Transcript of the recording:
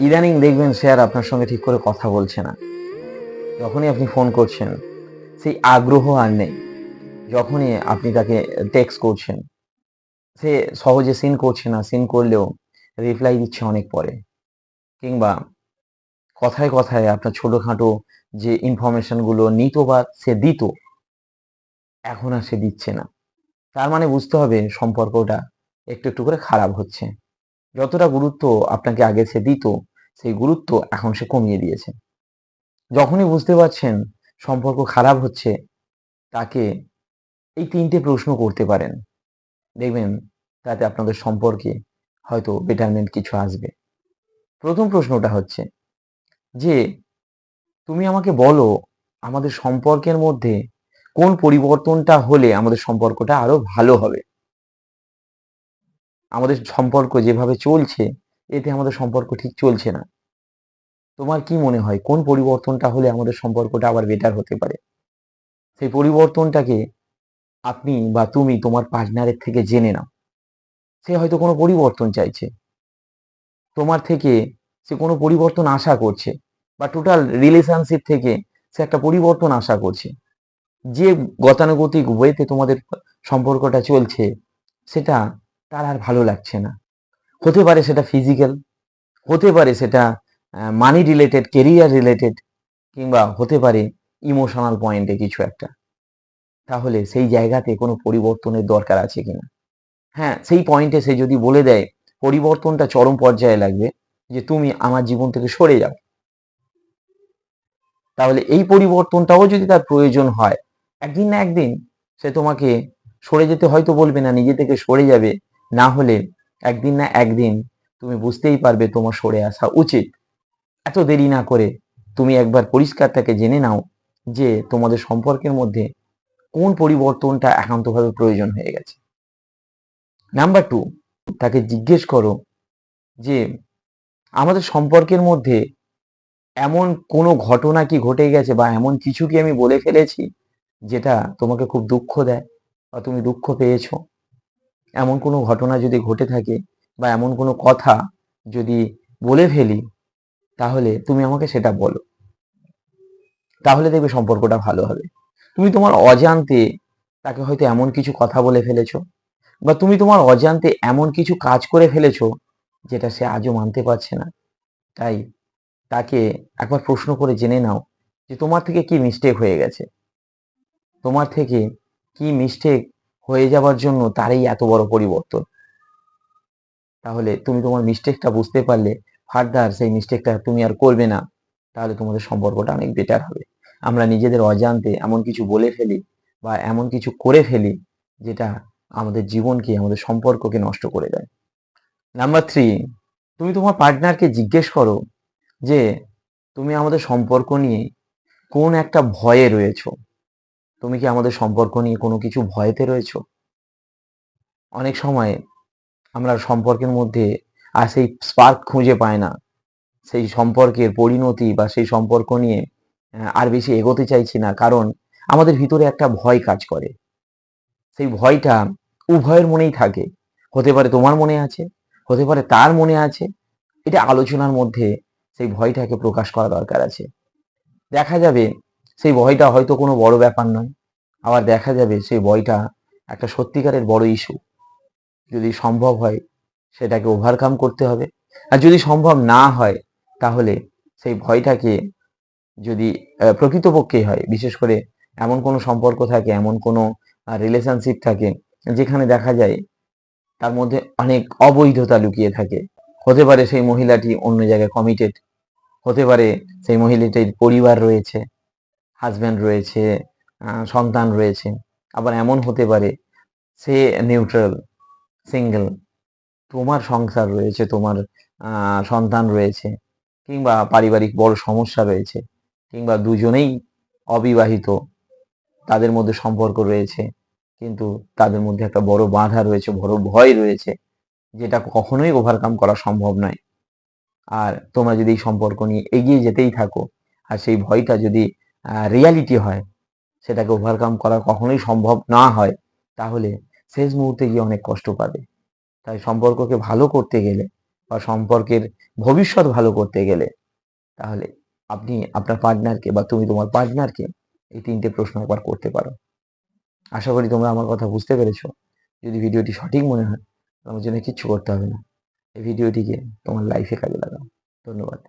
ইদানিং দেখবেন সে আর আপনার সঙ্গে ঠিক করে কথা বলছে না। যখনই আপনি ফোন করছেন, সেই আগ্রহ আর নেই। যখনই আপনি তাকে টেক্সট করছেন, সে সহজে সিন করছে না। সিন করলেও রিপ্লাই দিচ্ছে অনেক পরে। কিংবা কথায় কথায় আপনার ছোটোখাটো যে ইনফরমেশনগুলো নিত বা সে দিত, এখন আর সে দিচ্ছে না। তার মানে বুঝতে হবে সম্পর্কটা একটু একটু করে খারাপ হচ্ছে। যতটা গুরুত্ব আপনাকে আগে সে দিত, সেই গুরুত্ব এখন সে কমিয়ে দিয়েছে। যখনই বুঝতে পারছেন সম্পর্ক খারাপ হচ্ছে, তাকে এই তিনটে প্রশ্ন করতে পারেন। দেখবেন তাতে আপনাদের সম্পর্কে হয়তো বেটারমেন্ট কিছু আসবে। প্রথম প্রশ্নটা হচ্ছে যে, তুমি আমাকে বলো আমাদের সম্পর্কের মধ্যে কোন পরিবর্তনটা হলে আমাদের সম্পর্কটা আরও ভালো হবে? আমাদের সম্পর্ক যেভাবে চলছে, এতে আমাদের সম্পর্ক ঠিক চলছে না। তোমার কি মনে হয়, কোন পরিবর্তনটা হলে আমাদের সম্পর্কটা আবার বেটার হতে পারে? সেই পরিবর্তনটাকে আপনি বা তুমি তোমার পার্টনারের থেকে জেনে নাও। সে হয়তো কোনো পরিবর্তন চাইছে। তোমার থেকে সে কোনো পরিবর্তন আশা করছে বা টোটাল রিলেশনশিপ থেকে সে একটা পরিবর্তন আশা করছে। যে গতানুগতিক ওয়েতে তোমাদের সম্পর্কটা চলছে, সেটা তার আর ভালো লাগছে না। হতে পারে সেটা ফিজিক্যাল হতে পারে সেটা মানি রিলেটেড কেরিয়ার রিলেটেড কিংবা হতে পারে ইমোশনাল পয়েন্টে কিছু একটা। তাহলে সেই জায়গাতে কোনো পরিবর্তনের দরকার আছে কিনা? হ্যাঁ সেই পয়েন্টে সে যদি বলে দেয়, পরিবর্তনটা চরম পর্যায়ে লাগবে, যে তুমি আমার জীবন থেকে সরে যাও। তাহলে এই পরিবর্তনটাও যদি তার প্রয়োজন হয়, একদিন না একদিন সে তোমাকে সরে যেতে হয়তো বলবে না, নিজে থেকে সরে যাবে না হলে একদিন না একদিন তুমি বুঝতেই পারবে তোমার সরে আসা উচিত। এত দেরি না করে তুমি একবার পরিষ্কার তাকে জেনে নাও যে তোমাদের সম্পর্কের মধ্যে কোন পরিবর্তনটা একান্তভাবে প্রয়োজন হয়ে গেছে। নাম্বার টু তাকে জিজ্ঞেস করো যে আমাদের সম্পর্কের মধ্যে এমন কোনো ঘটনা কি ঘটে গেছে বা এমন কিছু কি আমি বলে ফেলেছি যেটা তোমাকে খুব দুঃখ দেয় বা তুমি দুঃখ পেয়েছ? এমন কোনো ঘটনা যদি ঘটে থাকে বা এমন কোনো কথা যদি বলে ফেলি, তাহলে তুমি আমাকে সেটা বলো। তাহলে দেখবে সম্পর্কটা ভালো হবে। তুমি তোমার অজান্তে তাকে হয়তো এমন কিছু কথা বলে ফেলেছো বা তুমি তোমার অজান্তে এমন কিছু কাজ করে ফেলেছো যেটা সে আজও মানতে পারছে না। তাই তাকে একবার প্রশ্ন করে জেনে নাও যে তোমার থেকে কি মিস্টেক হয়ে গেছে? তোমার থেকে কি মিস্টেক হয়ে যাওয়ার জন্য তারই এত বড় পরিবর্তন। তাহলে তুমি তোমার মিস্টেকটা বুঝতে পারলে ফার্দার সেই মিস্টেকটা তুমি আর করবে না, তাহলে তোমাদের সম্পর্কটা অনেক বেটার হবে। আমরা নিজেদের অজান্তে এমন কিছু বলে ফেলি বা এমন কিছু করে ফেলি যেটা আমাদের জীবনকে, আমাদের সম্পর্ককে নষ্ট করে দেয়। নাম্বার থ্রি তুমি তোমার পার্টনারকে জিজ্ঞেস করো যে, তুমি আমাদের সম্পর্ক নিয়ে কোন একটা ভয়ে রয়েছো? তুমি কি আমাদের সম্পর্ক নিয়ে কোনো কিছু ভয়েতে রয়েছো? অনেক সময় আমরা সম্পর্কের মধ্যে আর সেই স্পার্ক খুঁজে পায় না। সেই সম্পর্কের পরিণতি বা সেই সম্পর্ক নিয়ে আর বেশি এগোতে চাইছি না। কারণ আমাদের ভিতরে একটা ভয় কাজ করে। সেই ভয়টা উভয়ের মনেই থাকে। হতে পারে তোমার মনে আছে, হতে পারে তার মনে আছে। এটা আলোচনার মধ্যে সেই ভয়টাকে প্রকাশ করা দরকার আছে। দেখা যাবে সেই ভয়টা হয়তো কোনো বড় ব্যাপার নয়। আবার দেখা যাবে সেই ভয়টা একটা সত্যিকারের বড় ইস্যু যদি সম্ভব হয়, সেটাকে ওভারকাম করতে হবে। আর যদি সম্ভব না হয়, তাহলে সেই ভয়টাকে যদি প্রকৃতপক্ষে হয়, বিশেষ করে এমন কোনো সম্পর্ক থাকে, এমন কোনো রিলেশনশিপ থাকে, যেখানে দেখা যায় তার মধ্যে অনেক অবৈধতা লুকিয়ে থাকে। হতে পারে সেই মহিলাটি অন্য জায়গায় কমিটেড হতে পারে সেই মহিলাটির পরিবার রয়েছে। হাজব্যান্ড রয়েছে সন্তান রয়েছে, আবার এমন হতে পারে সে নিউট্রাল সিঙ্গেল তোমার সংসার রয়েছে, তোমার সন্তান রয়েছে, কিংবা পারিবারিক বড় সমস্যা রয়েছে, কিংবা দুজনেই অবিবাহিত, তাদের মধ্যে সম্পর্ক রয়েছে, কিন্তু তাদের মধ্যে একটা বড় বাধা রয়েছে, বড় ভয় রয়েছে, যেটা কখনোই ওভারকাম করা সম্ভব নয়। আর তোমরা যদি এই সম্পর্ক নিয়ে এগিয়ে যেতেই থাকো, আর সেই ভয়টা যদি রিয়ালিটি হয়, সেটাকে ওভারকাম করা কখনোই সম্ভব না হয়, তাহলে শেষ মুহূর্তে গিয়ে অনেক কষ্ট পাবে। তাই সম্পর্ককে ভালো করতে গেলে বা সম্পর্কের ভবিষ্যৎ ভালো করতে গেলে তাহলে আপনি আপনার পার্টনারকে বা তুমি তোমার পার্টনারকে এই তিনটে প্রশ্ন একবার করতে পারো। আশা করি তোমরা আমার কথা বুঝতে পেরেছ। যদি ভিডিওটি সঠিক মনে হয় আমার জন্য কিচ্ছু করতে হবে না। এই ভিডিওটিকে তোমার লাইফে কাজে লাগাও। ধন্যবাদ।